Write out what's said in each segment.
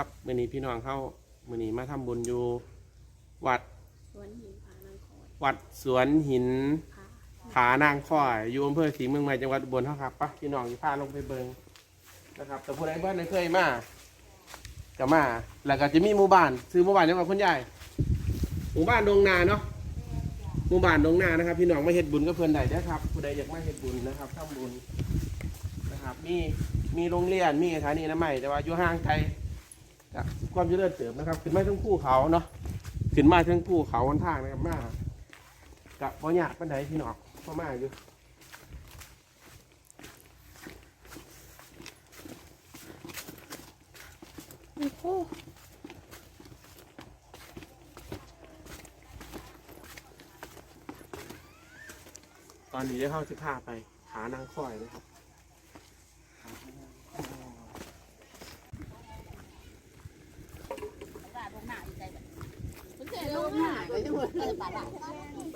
ครับมื่อนี้พี่น้องเข้ามื่อนี้มาทำบุญอยู่ วัดสวนหินผานางคอยวัดสวนหินผาผานางข้อยอยู่อำเภอศรีเมืองใหม่จังหวัดอุบลเท่าครับปะพี่น้องที่พาลงไปเบิงนะครับ แต่ผู้ใดบ้านเคยมาก็มา แล้วก็จะมีหมู่บ้านซื้อหมู่บ้านจังหวัดคนใหญ่หมู่บ้านดงนาเนาะหมู่บ้านดงนานะครับ พี่น้องมาเฮ็ดบุญก็เพื่อนใดได้อครับผู้ใดอยากมาเฮ็ดบุญนะครับทำบุญนะครับ มีมีโรงเรียนมีสถานีน้ำใหม่แต่ว่าอยู่ห่างไกลจาก ความเจริญเติบนะครับ ขึ้นมาทั้งภูเขาเนาะขึ้นมาทั้งภูเขาบนทางนะครับมากับพ่อยากปันไดพี่น้องพ่อมาอยู่โอ้โหตอนนี้ได้เข้าสิบห้าไปหานางค่อยนะครับ มันเคยลงหน้าไป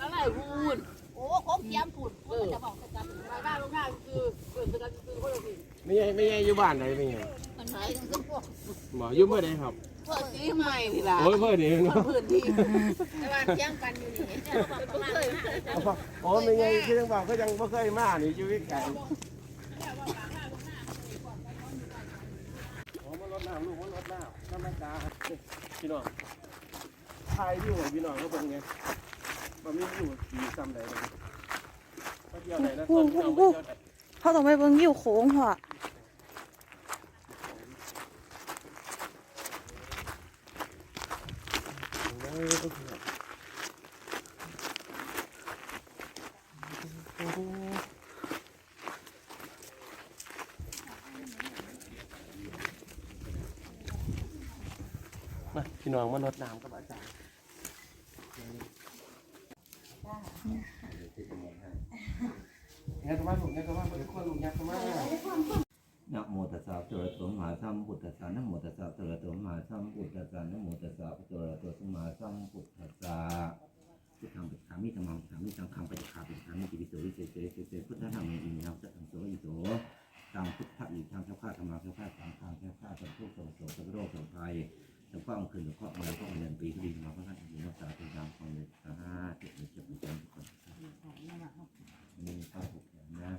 ลาไหลพูดโอ้ครบเยี่ยมพูดพูดจะบอกสกันปลาบ้าลงหน้าคือเกิดสกันคือคนละทีไม่ใช่ไม่ใช่อยู่บ้านไหนไม่ใช่มันหายทั้งพวกหมออยู่เมื่อใดครับเพวกที่ใหม่นี่ล่ะโอ้ยเมื่อนี้เนาะพื้นที่แต่ว่าเที่ยงกันอยู่นี่โอ้ไม่ใช่ที่ต้องบอกก็ยังไม่เคยมานี่ชีวิตไก่โอ้มารดน้ำลูกมารดน้ำธรรมดาพี่น้อง ทายอยู่ไว้พี่น้องก็เป็นไงมันไม่อยู่ดีซ้ำใดเลยไปเที่ยวไหนนะต้นพี่น้องไปเที่ยวไหนเขาต้องไปเบิ่งยิ้วโค้งพ่อมาพี่น้องมารดน้ำกับอาจาร ย์งั้นก็ว่าถูกงั้นก็ว่าเป็นคนลุงยักษ์ว่านะโมตัสสะภะคะวตอะระหะโตสัมมาสัมพุทธัสสะนะโมตัสสะภะคะวตอะระหะโตสัมมาสัมพุทธัสสะนะโมตัสสะภะคะวตอะระหะโตสัมมาสัมพุทธัสสะพุทธังปิขามิธรรมังปิขามิสังฆังปิขาปิขามิจิวิโสวิเศษเสเสเสพุทธธรรมอิมินังสัตตังโสอิโสตังพุทธะอิทังสัพพะธรรมังสัพพะสังฆังสัพพะสัมพุทธโสโสสัพโรคสัพพายสัพพะองค์คืนสัพพะมืองพระองค์เดือนปีทุลีมาพระท่านอิรักษาตัวตามความเลยสาธุเจ็บเจ็บเจ็บทุกคนมีข้าวผูกแขนนะ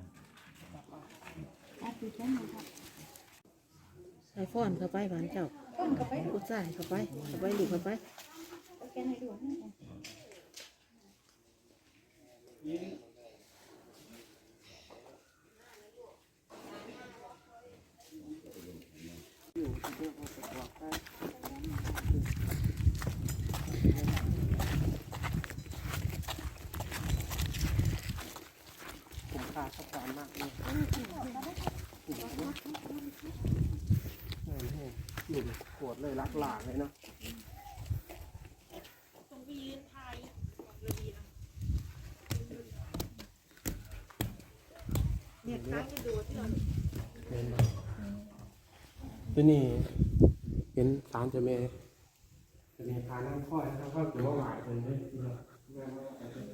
ใส่ ฟ้อนเข้าไปบ้านเจ้าผู้ชายเข้าไปเข้าไปลูกเข้าไปผมคาสักการมากเลย หนุ่มปวดเลยรักหลานเลยเนาะเนี่ยค้างจะดูที่เราที่นี่เป็นสารเจะเมย์จะมีพานั่งค่อยนั่งค่อยถือว่าหวายเป็นเลยที่เราแม่ว่าไปเป็น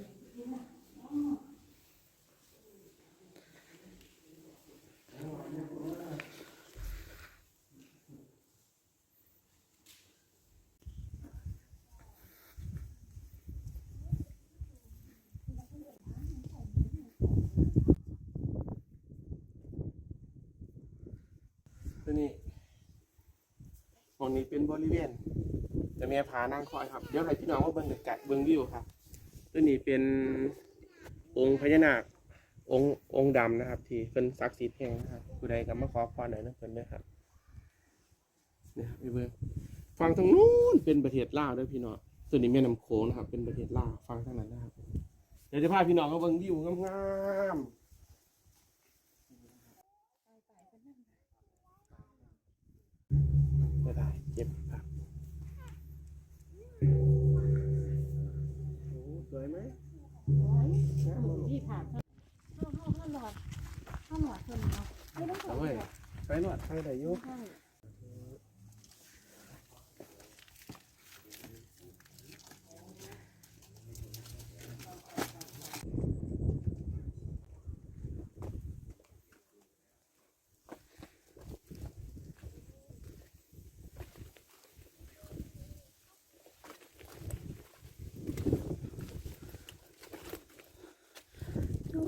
ตัวนี้ตรงนี้เป็นบริเวณจะมีผานั่งคอยครับ เดี๋ยวให้พี่น้องว่าเบิ้งไก่เบิ้งวิวครับ ตัวนี้เป็นองค์พญานาคองค์องค์ดำนะครับ ที่เป็นศักดิ์สิทธิ์แห่งนะครับผู้ใดก็มาขอพรหน่อยนะเพิ่นด้วยครับนี่ครับพี่เบิ้งฟังทางนู้นเป็นประเทศลาวด้วยพี่น้องตัวนี้แม่น้ำโขงนะครับ เป็นประเทศลาวฟังทางนั้นนะครับ เดี๋ยวจะพาพี่น้องมาเบิ้งวิวงามๆ ไม่ได้ เจ็บครับโอ้สวยไหมที่ผ่านเข้าเข้าเข้าหลอดเข้าหลอดคนเนาะไม่ต้องเอาเว้ยไปหนวดไปไหนอยุ ใช่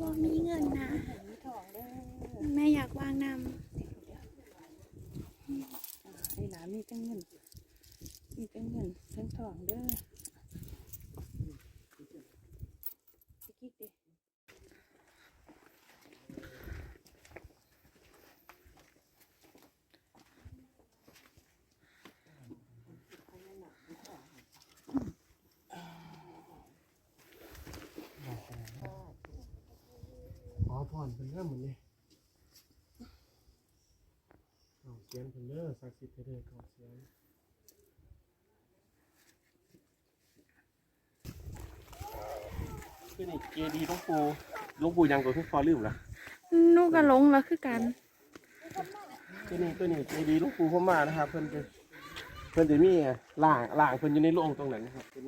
บ่มีเงินนะ แม่อยากวางนำไอ้หลานมีตั้งเงิน มีตั้งเงินทั้งทองเด้อ ขอพรเป็นเรื่องเหมือนนี้เอาเสียงเป็นเรื่องศักดิ์สิทธิ์ไปเลยก่อนเสียงคือนี่เจดีย์หลวงปู่หลวงปู่ยังตัวทุกคอลืมละำนูกก็หลงแล้วคือกัน คือนี่คือนี่เจดีย์หลวงปู่พม่านะครับเพิ่นจะเพิ่นจะมีล่างล่างเพิ่นอยู่ในโรงตรงนั้นนะครับเป็น